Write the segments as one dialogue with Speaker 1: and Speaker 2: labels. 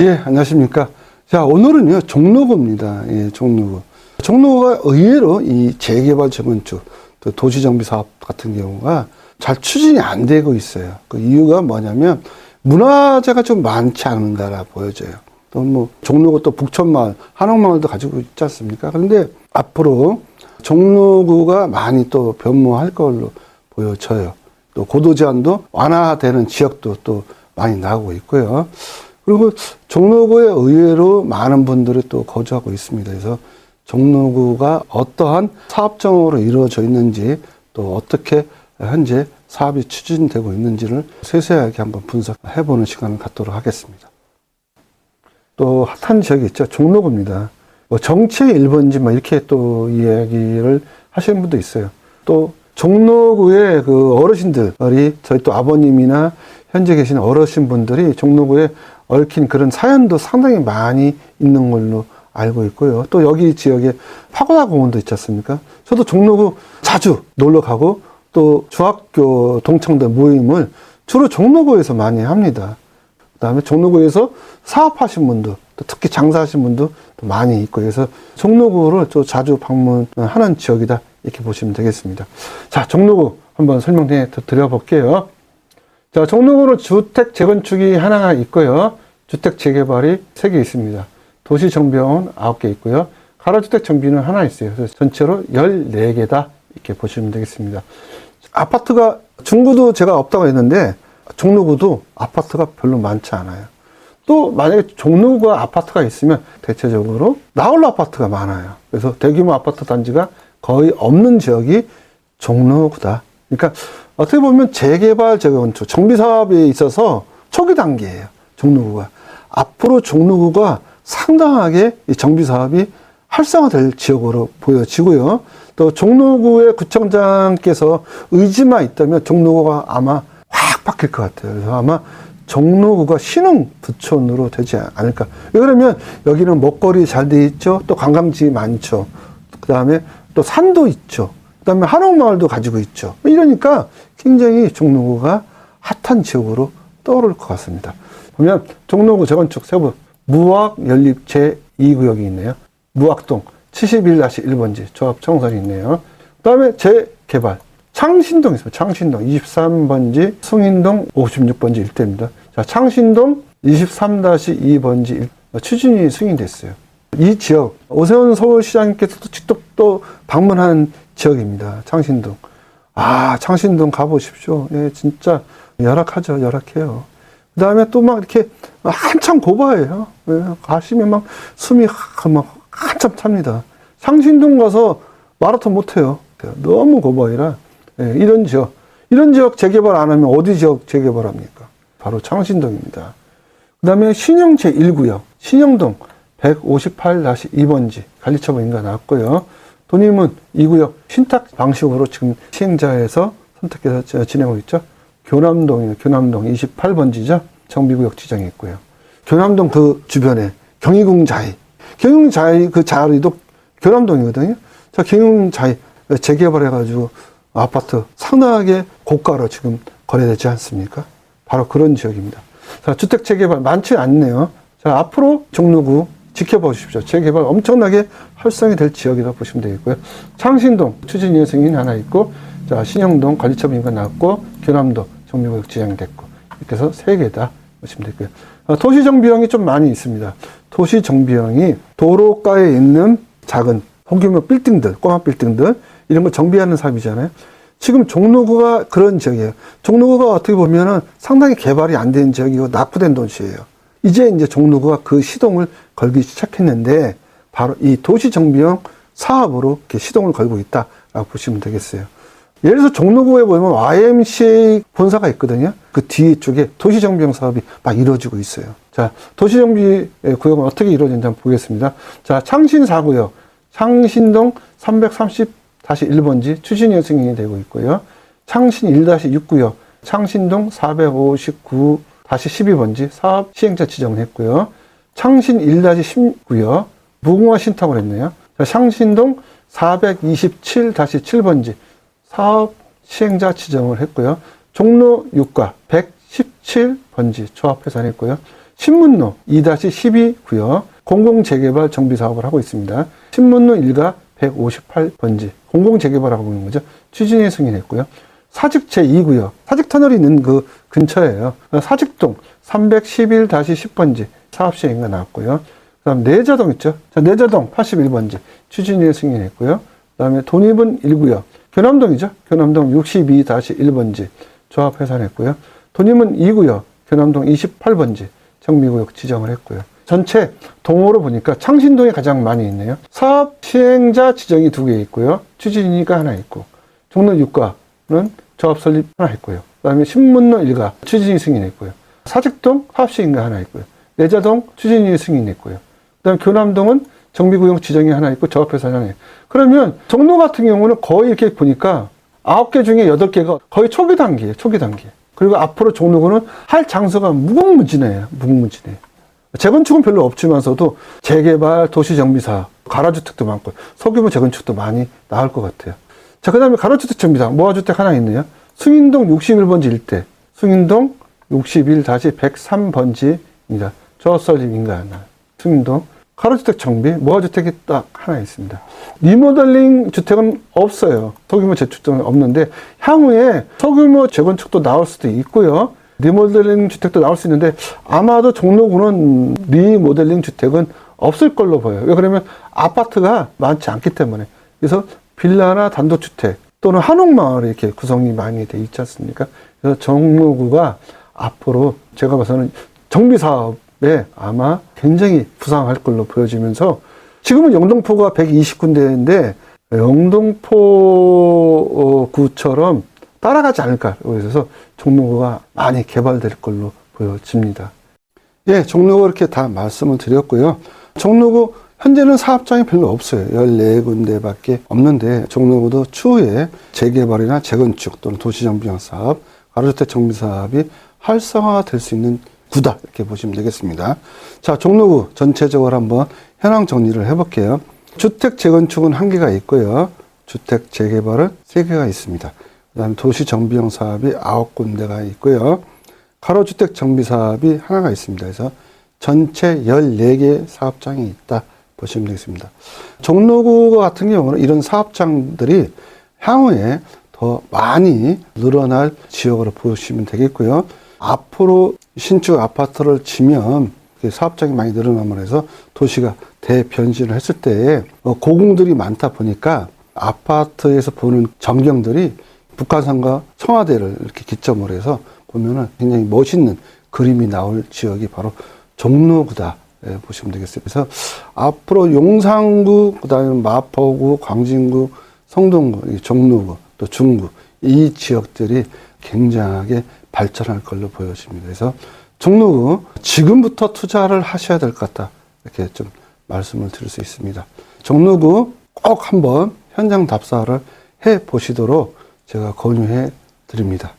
Speaker 1: 예, 안녕하십니까. 자, 오늘은요, 종로구입니다. 예, 종로구. 종로구가 의외로 이 재개발 재건축, 또 도시정비 사업 같은 경우가 잘 추진이 안 되고 있어요. 그 이유가 뭐냐면, 문화재가 좀 많지 않은가라 보여져요. 또 뭐, 종로구 또 북촌마을, 한옥마을도 가지고 있지 않습니까? 그런데 앞으로 종로구가 많이 또 변모할 걸로 보여져요. 또 고도 제한도 완화되는 지역도 또 많이 나오고 있고요. 그리고 종로구에 의외로 많은 분들이 또 거주하고 있습니다. 그래서 종로구가 어떠한 사업정으로 이루어져 있는지 또 어떻게 현재 사업이 추진되고 있는지를 세세하게 한번 분석해 보는 시간을 갖도록 하겠습니다. 또 핫한 지역이 있죠. 종로구입니다. 뭐 정치의 1번지 뭐 이렇게 또 이야기를 하시는 분도 있어요. 또 종로구의 그 어르신들이 저희 또 아버님이나 현재 계신 어르신 분들이 종로구에 얽힌 그런 사연도 상당히 많이 있는 걸로 알고 있고요. 또 여기 지역에 파고다 공원도 있지 않습니까? 저도 종로구 자주 놀러 가고 또 중학교 동창들 모임을 주로 종로구에서 많이 합니다. 그 다음에 종로구에서 사업하신 분들, 또 특히 장사하신 분도 또 많이 있고, 그래서 종로구를 또 자주 방문하는 지역이다. 이렇게 보시면 되겠습니다. 자, 종로구 한번 설명해 드려볼게요. 자, 종로구는 주택 재건축이 하나가 있고요. 주택 재개발이 세개 있습니다. 도시 정비원 9개 있고요. 가로주택 정비는 하나 있어요. 그래서 전체로 14개다. 이렇게 보시면 되겠습니다. 아파트가, 중구도 제가 없다고 했는데, 종로구도 아파트가 별로 많지 않아요. 또 만약에 종로구가 아파트가 있으면 대체적으로 나홀로 아파트가 많아요. 그래서 대규모 아파트 단지가 거의 없는 지역이 종로구다. 그러니까 어떻게 보면 재개발, 재건축, 정비 사업에 있어서 초기 단계예요. 종로구가. 앞으로 종로구가 상당하게 이 정비 사업이 활성화될 지역으로 보여지고요. 또 종로구의 구청장께서 의지만 있다면 종로구가 아마 확 바뀔 것 같아요. 그래서 아마 종로구가 신흥 부촌으로 되지 않을까. 왜 그러면 여기는 먹거리 잘 돼 있죠. 또 관광지 많죠. 그 다음에 또 산도 있죠. 그 다음에 한옥마을도 가지고 있죠. 이러니까 굉장히 종로구가 핫한 지역으로 떠오를 것 같습니다. 보면 종로구 재건축 세부 무학 연립 제 2구역이 있네요. 무학동 71-1번지 조합 청산이 있네요. 그 다음에 재개발 창신동 있습니다. 창신동 23번지 승인동 56번지 일대입니다. 자, 창신동 23-2번지 추진이 승인됐어요. 이 지역 오세훈 서울시장님께서도 직접 또 방문한 지역입니다. 창신동. 아, 창신동 가보십시오. 예, 진짜 열악하죠. 열악해요. 그 다음에 또 막 이렇게 한참 고바예요. 예, 가시면 막 숨이 하- 막 한참 찹니다. 창신동 가서 마라톤 못해요. 너무 고바이라. 예, 이런 지역. 이런 지역 재개발 안 하면 어디 지역 재개발합니까? 바로 창신동입니다. 그 다음에 신형 제1구역, 신형동 158-2번지 관리처분인가 나왔고요. 도님은 2구역 신탁 방식으로 지금 시행자에서 선택해서 저- 진행하고 있죠. 교남동이요. 교남동 28번지죠. 정비구역 지정이 있고요. 교남동 그 주변에 경희궁 자이. 경희궁 자이 그 자리도 교남동이거든요. 자, 경희궁 자이 재개발해가지고 아파트 상당하게 고가로 지금 거래되지 않습니까? 바로 그런 지역입니다. 자, 주택 재개발 많지 않네요. 자, 앞으로 종로구 지켜보십시오. 재개발 엄청나게 활성이 될 지역이라 보시면 되겠고요. 창신동 추진 예정이 하나 있고, 자, 신영동 관리처분인가 나왔고, 교남도 정비구역 지정이 됐고, 이렇게 해서 세 개다 보시면 되고요. 어, 도시정비형이 좀 많이 있습니다. 도시정비형이 도로가에 있는 작은 소규모 빌딩들, 꼬마 빌딩들, 이런 걸 정비하는 사업이잖아요. 지금 종로구가 그런 지역이에요. 종로구가 어떻게 보면은 상당히 개발이 안 된 지역이고 낙후된 도시예요. 이제 이제 종로구가 그 시동을 걸기 시작했는데 바로 이 도시 정비형 사업으로 이렇게 시동을 걸고 있다라고 보시면 되겠어요. 예를 들어서 종로구에 보면 YMCA 본사가 있거든요. 그 뒤에 쪽에 도시정비형 사업이 막 이루어지고 있어요. 자, 도시정비 구역은 어떻게 이루어진지 한번 보겠습니다. 자, 창신 4구역, 창신동 330-1번지 추진 예승인이 되고 있고요. 창신 1-6구역, 창신동 459-12번지 사업 시행자 지정을 했고요. 창신 1-19구역, 무궁화 신탁을 했네요. 자, 창신동 427-7번지 사업 시행자 지정을 했고요. 종로 6가 117번지 조합 회산했고요. 신문로 2-12 구역 공공재개발 정비 사업을 하고 있습니다. 신문로 1가 158번지 공공재개발하고 있는 거죠. 추진에 승인했고요. 사직 제2구역 사직 터널이 있는 그 근처예요. 사직동 311-10번지 사업 시행가 나왔고요. 그 다음 내자동 있죠. 자, 내자동 81번지 추진위에 승인했고요. 그 다음에 돈입은 1구역 교남동이죠. 교남동 62-1번지 조합 해산했고요. 돈입은 2구역 교남동 28번지 정미구역 지정을 했고요. 전체 동호로 보니까 창신동이 가장 많이 있네요. 사업 시행자 지정이 두 개 있고요. 추진위가 하나 있고 종로 6가는 조합 설립 하나 있고요. 그 다음에 신문로 1가 추진위 승인했고요. 사직동 사업 시행가 하나 있고요. 내자동 추진위 승인했고요. 그 다음 교남동은 정비구역 지정이 하나 있고 조합회사 하나 있고 그러면 종로 같은 경우는 거의 이렇게 보니까 아홉 개 중에 여덟 개가 거의 초기 단계예요. 초기 단계. 그리고 앞으로 종로구는 할 장소가 무궁무진해요. 무궁무진해요. 재건축은 별로 없지만서도 재개발, 도시정비사, 가라주택도 많고 소규모 재건축도 많이 나올 것 같아요. 자, 그 다음에 가로주택 정비사, 모아주택 하나 있네요. 승인동 61번지 일대, 승인동 61-103번지입니다. 조합설립인가 하나. 승인동 가로주택 정비, 모아주택이 딱 하나 있습니다. 리모델링 주택은 없어요. 소규모 재축도 없는데 향후에 소규모 재건축도 나올 수도 있고요. 리모델링 주택도 나올 수 있는데 아마도 종로구는 리모델링 주택은 없을 걸로 보여요. 왜 그러면 아파트가 많지 않기 때문에. 그래서 빌라나 단독주택 또는 한옥마을에 이렇게 구성이 많이 돼 있지 않습니까? 그래서 종로구가 앞으로 제가 봐서는 정비 사업에 아마 굉장히 부상할 걸로 보여지면서 지금은 영등포가 120군데인데 영등포 구처럼 따라가지 않을까 그래서 종로구가 많이 개발될 걸로 보여집니다. 예, 종로구 이렇게 다 말씀을 드렸고요. 종로구 현재는 사업장이 별로 없어요. 14군데밖에 없는데 종로구도 추후에 재개발이나 재건축 또는 도시정비형 사업, 가로주택 정비 사업이 활성화될 수 있는 구다 이렇게 보시면 되겠습니다. 자, 종로구 전체적으로 한번 현황 정리를 해볼게요. 주택 재건축은 한 개가 있고요. 주택 재개발은 세 개가 있습니다. 그다음에 도시 정비형 사업이 아홉 군데가 있고요. 가로주택 정비 사업이 하나가 있습니다. 그래서 전체 14개 사업장이 있다 보시면 되겠습니다. 종로구 같은 경우는 이런 사업장들이 향후에 더 많이 늘어날 지역으로 보시면 되겠고요. 앞으로 신축 아파트를 지면 사업장이 많이 늘어나면 해서 도시가 대변신을 했을 때 어, 고궁들이 많다 보니까 아파트에서 보는 전경들이 북한산과 청와대를 이렇게 기점으로 해서 보면은 굉장히 멋있는 그림이 나올 지역이 바로 종로구다. 예, 보시면 되겠어요. 그래서 앞으로 용산구, 그 다음에 마포구, 광진구, 성동구, 이 종로구, 또 중구, 이 지역들이 굉장하게 발전할 걸로 보여집니다. 그래서 종로구 지금부터 투자를 하셔야 될 것 같다. 이렇게 좀 말씀을 드릴 수 있습니다. 종로구 꼭 한번 현장 답사를 해 보시도록 제가 권유해 드립니다.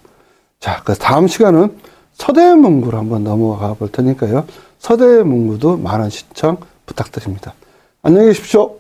Speaker 1: 자, 그 다음 시간은 서대문구로 한번 넘어가 볼 테니까요. 서대문구도 많은 시청 부탁드립니다. 안녕히 계십시오.